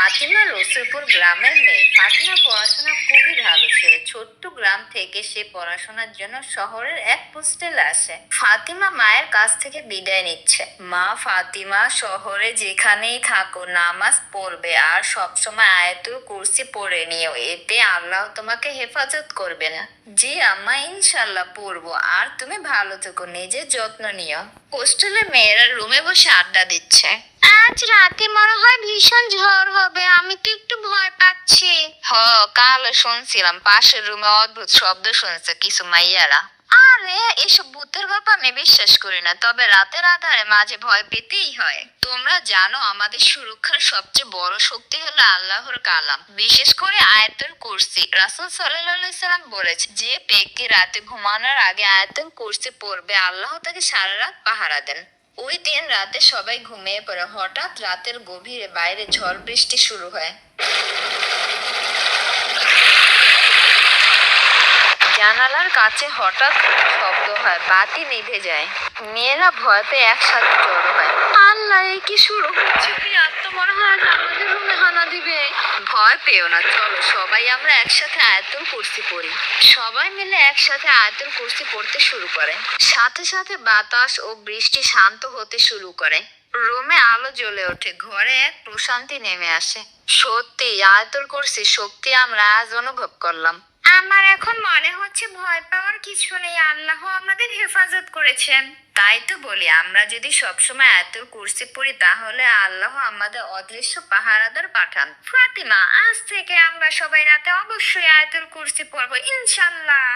ফাতিমা রসুলপুর গ্রামের মেয়ে। ফাতিমা পড়াশোনা খুবই ভালো ছিল। ছোট্ট গ্রাম থেকে সে পড়াশোনার জন্য শহরের এক হোস্টেলে আসে। ফাতিমা মায়ের কাছ থেকে বিদায় নিচ্ছে। মা ফাতিমা, শহরে যেখানেই থাকো, নামাজ পড়বে আর সবসময় আয়াতুল কুরসি পড়ে নিও। এতে আল্লাহ তোমাকে হেফাজত করবে না। জি আম্মা ইনশাল্লাহ পড়ব, আর তুমি ভালো থেকো, নিজের যত্ন নিও। হোস্টেলে মেয়েরা রুমে বসে আড্ডা দিচ্ছে। আজ রাতে মনে হয় ভীষণ ঝড় হবে আমি তো একটু ভয় পাচ্ছি। হ কাল শুনছিলাম পাশের রুমে অদ্ভুত শব্দ শুনেছে কিছু মাইয়ারা। আরে এসব ভূতের গল্প আমি বিশ্বাস করি না তবে রাতের আধারে মাঝে ভয় পেতেই হয়। তোমরা জানো আমাদের সুরক্ষার সবচেয়ে বড় শক্তি হলো আল্লাহর কালাম। বিশেষ করে আয়াতুল কুরসি। রাসূল সাল্লাল্লাহু সাল্লাম বলেছে যে ব্যক্তি রাতে ঘুমানোর আগে আয়াতুল কুরসি পড়বে আল্লাহ তাকে সারা রাত পাহারা দেন। ওই দিন রাতে সবাই ঘুমিয়ে পড়ে। হঠাৎ রাতের গভীরে বাইরে ঝড় বৃষ্টি শুরু হয়। জানালার কাছে হঠাৎ শব্দ হয়, বাতি নিভে যায়। মেয়েরা ভয় পেয়ে একসাথে জড়ো হয়। আল্লাহ কি শুরু হচ্ছে কি আর তো মনে হয় আমাদের রুমে হানা দিবে। ভয় পেও না। চলো, সবাই আমরা একসাথে আয়তন কুর্সি পড়ি সবাই মিলে একসাথে আয়তন কুর্সি পড়তে শুরু করে। সাথে সাথে বাতাস ও বৃষ্টি শান্ত হতে শুরু করে। রুমে আলো জ্বলে ওঠে, ঘরে এক প্রশান্তি নেমে আসে। সত্যি আয়তন কুর্সি শক্তি আমরা আজ অনুভব করলাম। আমার এখন মনে হচ্ছে ভয় পাওয়ার কিছু নেই। আল্লাহ আমাদের হেফাজত করেছেন। তাই তো বলি, আমরা যদি সবসময় এত কুর্সি পড়ি তাহলে আল্লাহ আমাদের অদৃশ্য পাহারাদার পাঠান। ফাতিমা, আজ থেকে আমরা সবাই রাতে অবশ্যই আয়তুল কুর্সি পড়ব, ইনশাল্লাহ।